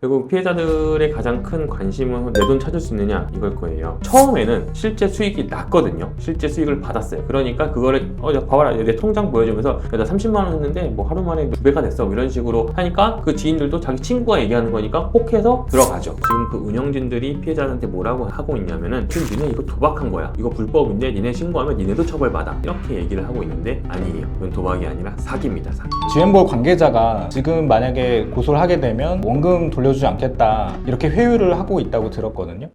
결국 피해자들의 가장 큰 관심은 내 돈 찾을 수 있느냐 이걸 거예요. 처음에는 실제 수익이 났거든요. 실제 수익을 받았어요. 그러니까 그거를 어, 야, 봐봐라 내 통장 보여주면서 야, 나 30만 원 했는데 뭐 하루 만에 두 배가 됐어 뭐 이런 식으로 하니까 그 지인들도 자기 친구가 얘기하는 거니까 혹해서 들어가죠. 지금 그 운영진들이 피해자한테 뭐라고 하고 있냐면은 지금 니네 이거 도박한 거야. 이거 불법인데 니네 신고하면 니네도 처벌받아. 이렇게 얘기를 하고 있는데 아니에요. 이건 도박이 아니라 사기입니다. 사기. GM볼 관계자가 지금 만약에 고소를 하게 되면 원금 돌려 주지 않겠다 이렇게 회유를 하고 있다고 들었거든요.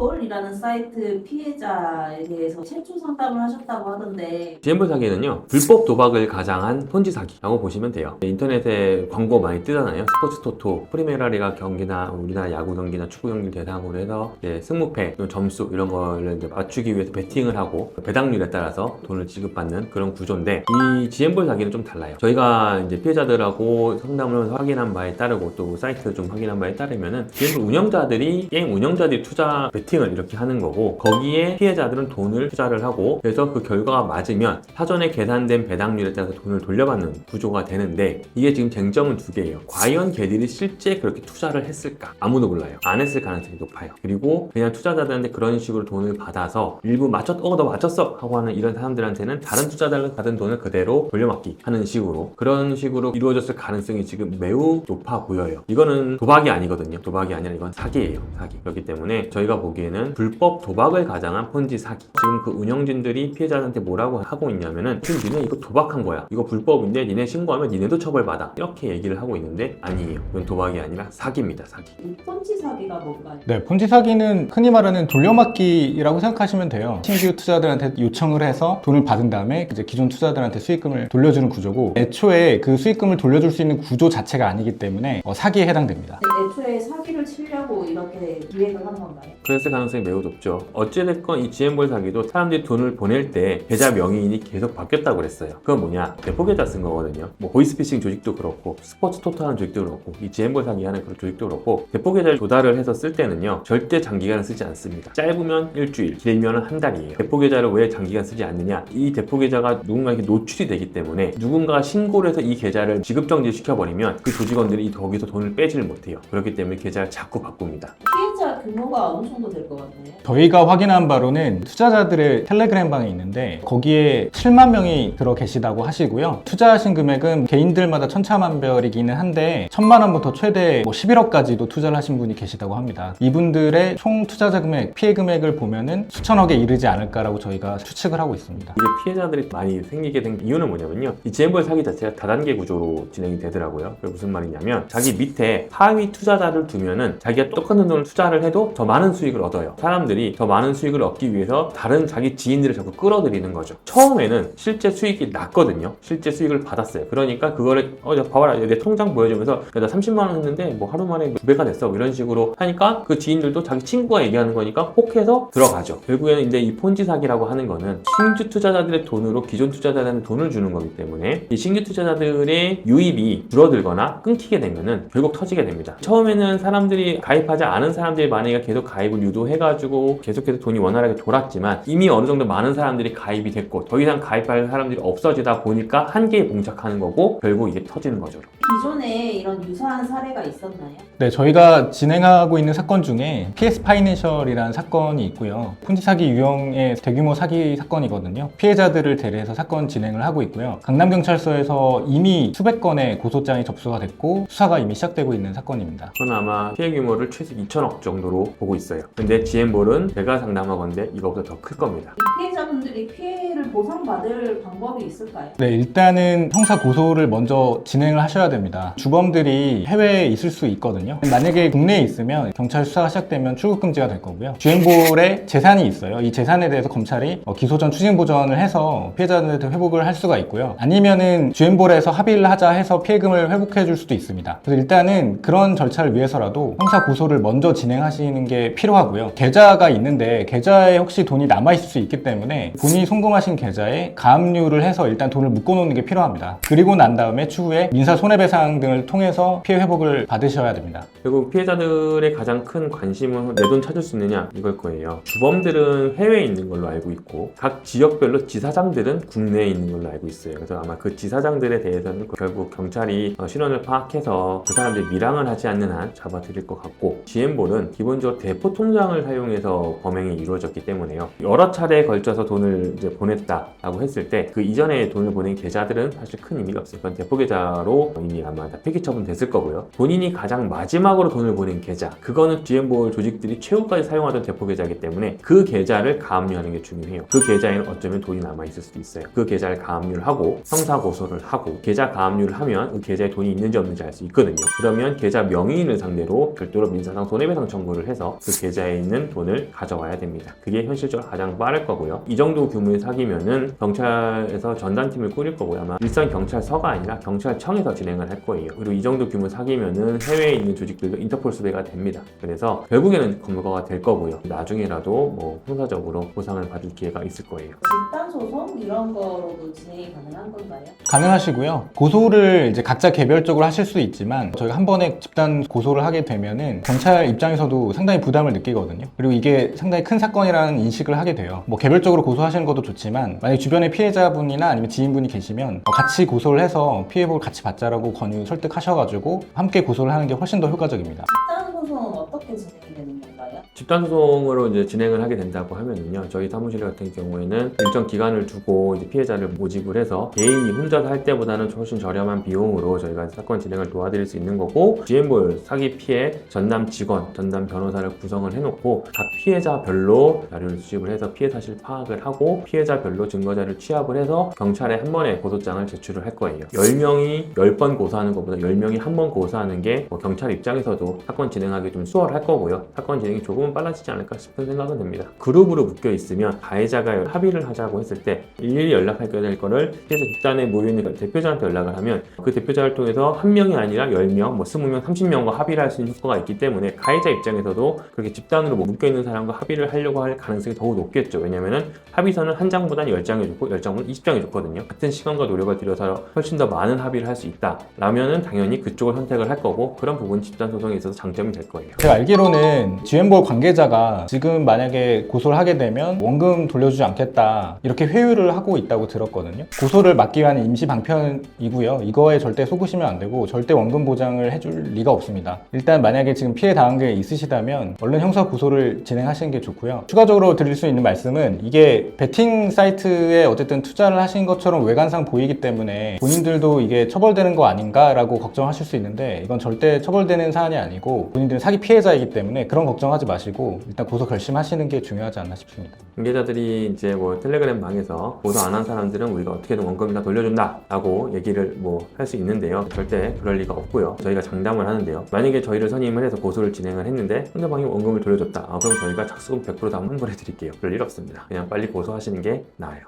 GM볼이라는 사이트 피해자에 대해서 최초 상담을 하셨다고 하던데 GM볼 사기는요 불법 도박을 가장한 폰지 사기라고 보시면 돼요. 인터넷에 광고 많이 뜨잖아요. 스포츠 토토 프리메라리가 경기나 우리나라 야구 경기나 축구 경기를 대상으로 해서 이제 승무패 점수 이런 거를 이제 맞추기 위해서 베팅을 하고 배당률에 따라서 돈을 지급받는 그런 구조인데 이 GM볼 사기는 좀 달라요. 저희가 이제 피해자들하고 상담을 확인한 바에 따르고 또 사이트 좀 확인한 바에 따르면은 GM볼 운영자들이 게임 운영자들이 투자 베팅 을 이렇게 하는 거고 거기에 피해자들은 돈을 투자를 하고 그래서 그 결과가 맞으면 사전에 계산된 배당률에 따라서 돈을 돌려받는 구조가 되는데 이게 지금 쟁점은 두 개예요. 과연 걔들이 실제 그렇게 투자를 했을까? 아무도 몰라요. 안 했을 가능성이 높아요. 그리고 그냥 투자자들한테 그런 식으로 돈을 받아서 일부 맞췄, 어, 너 맞췄어! 하고 하는 이런 사람들한테는 다른 투자자를 받은 돈을 그대로 돌려받기 하는 식으로 그런 식으로 이루어졌을 가능성이 지금 매우 높아 보여요. 이거는 도박이 아니거든요. 도박이 아니라 이건 사기예요. 사기. 그렇기 때문에 저희가 보기에 는 불법 도박을 가장한 폰지 사기. 지금 그 운영진들이 피해자한테 뭐라고 하고 있냐면은 지금 니네 이거 도박한 거야. 이거 불법인데 니네 신고하면 니네도 처벌받아. 이렇게 얘기를 하고 있는데 아니에요. 이건 도박이 아니라 사기입니다. 사기. 이 폰치 사기가 뭔가요? 네, 폰지 사기는 흔히 말하는 돌려막기라고 생각하시면 돼요. 신규 투자들한테 요청을 해서 돈을 받은 다음에 이제 기존 투자들한테 수익금을 돌려주는 구조고 애초에 그 수익금을 돌려줄 수 있는 구조 자체가 아니기 때문에 어, 사기에 해당됩니다. 애초에 사기 를 치려고 이렇게 기획을 한 건가요? 그랬을 가능성이 매우 높죠. 어찌됐건 이 GM볼 사기도 사람들이 돈을 보낼 때 계좌 명의인이 계속 바뀌었다고 그랬어요. 그건 뭐냐? 대포 계좌 쓴 거거든요. 뭐 보이스피싱 조직도 그렇고 스포츠 하는 조직도 그렇고 이 GM볼 사기 하는 그런 조직도 그렇고 대포 계좌를 조달을 해서 쓸 때는요. 절대 장기간 쓰지 않습니다. 짧으면 일주일, 길면 한 달이에요. 대포 계좌를 왜 장기간 쓰지 않느냐? 이 대포 계좌가 누군가에게 노출이 되기 때문에 누군가가 신고를 해서 이 계좌를 지급 정지 시켜버리면 그 조직원들이 이 거기서 돈을 빼지를 못해요. 그렇기 때문에 계좌를 자꾸 바 꿉니다. 규모가 어느 정도 될 것 같나요? 저희가 확인한 바로는 투자자들의 텔레그램 방이 있는데 거기에 7만 명이 들어 계시다고 하시고요. 투자하신 금액은 개인들마다 천차만별이기는 한데 천만 원부터 최대 뭐 11억까지도 투자를 하신 분이 계시다고 합니다. 이분들의 총 투자자 금액, 피해 금액을 보면은 수천억에 이르지 않을까라고 저희가 추측을 하고 있습니다. 이게 피해자들이 많이 생기게 된 이유는 뭐냐면요. 이 GM볼 사기 자체가 다단계 구조로 진행이 되더라고요. 그게 무슨 말이냐면 자기 밑에 하위 투자자를 두면은 자기가 똑같은 돈을 투자를 해도 더 많은 수익을 얻어요. 사람들이 더 많은 수익을 얻기 위해서 다른 자기 지인들을 자꾸 끌어들이는 거죠. 처음에는 실제 수익이 났거든요. 실제 수익을 받았어요. 그러니까 그거를 어, 야, 봐봐라 내 통장 보여주면서 야, 나 30만 원 했는데 뭐 하루 만에 두 배가 됐어. 뭐 이런 식으로 하니까 그 지인들도 자기 친구가 얘기하는 거니까 혹해서 들어가죠. 결국에는 이제 이 폰지 사기라고 하는 거는 신규 투자자들의 돈으로 기존 투자자들한테 돈을 주는 거기 때문에 이 신규 투자자들의 유입이 줄어들거나 끊기게 되면은 결국 터지게 됩니다. 처음에는 사람들이 가입하지 않은 사람들이 만약에 계속 가입을 유도해가지고 계속해서 돈이 원활하게 돌았지만 이미 어느 정도 많은 사람들이 가입이 됐고 더 이상 가입할 사람들이 없어지다 보니까 한계에 봉착하는 거고 결국 이게 터지는 거죠. 기존에 이런 유사한 사례가 있었나요? 네, 저희가 진행하고 있는 사건 중에 PS 파이낸셜이라는 사건이 있고요. 폰지 사기 유형의 대규모 사기 사건이거든요. 피해자들을 대리해서 사건 진행을 하고 있고요. 강남경찰서에서 이미 수백 건의 고소장이 접수가 됐고 수사가 이미 시작되고 있는 사건입니다. 저는 아마 피해 규모를 최소 2천억 정도로 보고 있어요. 근데 GM볼은 제가 상담하건데 이거보다 더 클 겁니다. 이 피해자분들이 피해를 보상받을 방법이 있을까요? 네, 일단은 형사 고소를 먼저 진행을 하셔야 됩니다. 주범들이 해외에 있을 수 있거든요. 만약에 국내에 있으면 경찰 수사가 시작되면 출국 금지가 될 거고요. 주행볼에 재산이 있어요. 이 재산에 대해서 검찰이 어, 기소전 추징 보전을 해서 피해자들한테 회복을 할 수가 있고요. 아니면은 주행볼에서 합의를 하자 해서 피해금을 회복해 줄 수도 있습니다. 그래서 일단은 그런 절차를 위해서라도 형사 고소를 먼저 진행하 진행 하시는 게 필요하고요. 계좌가 있는데 계좌에 혹시 돈이 남아 있을 수 있기 때문에 본인이 송금하신 계좌에 가압류를 해서 일단 돈을 묶어놓는 게 필요합니다. 그리고 난 다음에 추후에 민사 손해배상 등을 통해서 피해 회복을 받으셔야 됩니다. 결국 피해자들의 가장 큰 관심은 내 돈 찾을 수 있느냐 이걸 거예요. 주범들은 해외에 있는 걸로 알고 있고 각 지역별로 지사장들은 국내에 있는 걸로 알고 있어요. 그래서 아마 그 지사장들에 대해서는 결국 경찰이 어, 신원을 파악해서 그 사람들이 밀항을 하지 않는 한 잡아들일 것 같고 GM볼은 기본 적으로 대포 통장을 사용해서 범행이 이루어졌기 때문에요. 여러 차례에 걸쳐서 돈을 이제 보냈다라고 했을 때 그 이전에 돈을 보낸 계좌들은 사실 큰 의미가 없어요. 그건 대포 계좌로 이미 아마 다 폐기 처분 됐을 거고요. 본인이 가장 마지막으로 돈을 보낸 계좌 그거는 GM볼 조직들이 최후까지 사용하던 대포 계좌이기 때문에 그 계좌를 가압류하는 게 중요해요. 그 계좌에는 어쩌면 돈이 남아 있을 수도 있어요. 그 계좌를 가압류를 하고 형사 고소를 하고 계좌 가압류를 하면 그 계좌에 돈이 있는지 없는지 알 수 있거든요. 그러면 계좌 명의인을 상대로 별도로 민사상 손해배상 청구를 해서 그 계좌에 있는 돈을 가져와야 됩니다. 그게 현실적으로 가장 빠를 거고요. 이 정도 규모의 사기면은 경찰에서 전담팀을 꾸릴 거고요. 아마 일선 경찰서가 아니라 경찰청에서 진행을 할 거예요. 그리고 이 정도 규모 사기면은 해외에 있는 조직들도 인터폴 수배가 됩니다. 그래서 결국에는 검거가 될 거고요. 나중에라도 뭐 형사적으로 보상을 받을 기회가 있을 거예요. 집단 소송 이런 거로도 진행이 가능한 건가요? 가능하시고요. 고소를 이제 각자 개별적으로 하실 수 있지만 저희가 한 번에 집단 고소를 하게 되면은 경찰 입장에서도 상당히 부담을 느끼거든요. 그리고 이게 상당히 큰 사건이라는 인식을 하게 돼요. 뭐 개별적으로 고소하시는 것도 좋지만 만약 주변에 피해자분이나 아니면 지인분이 계시면 어, 같이 고소를 해서 피해복을 같이 받자라고 권유 설득하셔가지고 함께 고소를 하는 게 훨씬 더 효과적입니다. 집단 소송은 어떻게 진행이 되는 건가요? 집단 소송으로 이제 진행을 하게 된다고 하면은요, 저희 사무실 같은 경우에는 일정 기간을 두고 이제 피해자를 모집을 해서 개인이 혼자 할 때보다는 훨씬 저렴한 비용으로 저희가 사건 진행을 도와드릴 수 있는 거고, GM볼 사기 피해 전담 직원, 전담 변호사 를 구성을 해놓고 각 피해자별로 자료를 수집을 해서 피해 사실 파악을 하고 피해자별로 증거자를 취합을 해서 경찰에 한 번에 고소장을 제출을 할 거예요. 10명이 10번 고소하는 것보다 10명이 한 번 고소하는 게 뭐 경찰 입장에서도 사건 진행하기 좀 수월할 거고요. 사건 진행이 조금은 빨라지지 않을까 싶은 생각은 듭니다. 그룹으로 묶여 있으면 가해자가 합의를 하자고 했을 때 일일이 연락할 될 거를 피해자 집단에 모여있는 대표자한테 연락을 하면 그 대표자를 통해서 한 명이 아니라 10명, 뭐 20명, 30명과 합의를 할 수 있는 효과가 있기 때문에 가해자 입장에서 도 그렇게 집단으로 뭐 묶여 있는 사람과 합의를 하려고 할 가능성이 더욱 높겠죠. 왜냐면은 합의서는 한 장보다는 10장이 좋고 10장보다는 20장이 좋거든요. 같은 시간과 노력을 들여서 훨씬 더 많은 합의를 할 수 있다. 라면은 당연히 그쪽을 선택을 할 거고 그런 부분 집단 소송에 있어서 장점이 될 거예요. 제가 알기로는 GM볼 관계자가 지금 만약에 고소를 하게 되면 원금 돌려주지 않겠다 이렇게 회유를 하고 있다고 들었거든요. 고소를 막기 위한 임시 방편이고요. 이거에 절대 속으시면 안 되고 절대 원금 보장을 해줄 리가 없습니다. 일단 만약에 지금 피해 당한 게 있으시다 면 얼른 형사 고소를 진행하시는 게 좋고요. 추가적으로 드릴 수 있는 말씀은 이게 베팅 사이트에 어쨌든 투자를 하신 것처럼 외관상 보이기 때문에 본인들도 이게 처벌되는 거 아닌가라고 걱정하실 수 있는데 이건 절대 처벌되는 사안이 아니고 본인들은 사기 피해자이기 때문에 그런 걱정하지 마시고 일단 고소 결심하시는 게 중요하지 않나 싶습니다. 관계자들이 이제 뭐 텔레그램 방에서 보도 안한 사람들은 우리가 어떻게든 원금을 다 돌려준다라고 얘기를 뭐 할 수 있는데요. 절대 그럴 리가 없고요. 저희가 장담을 하는데요. 만약에 저희를 선임을 해서 고소를 진행을 했는데 상대방이 원금을 돌려줬다. 아, 그럼 저희가 착수금 100%다 환불해 드릴게요. 그럴 일 없습니다. 그냥 빨리 고소하시는 게 나아요.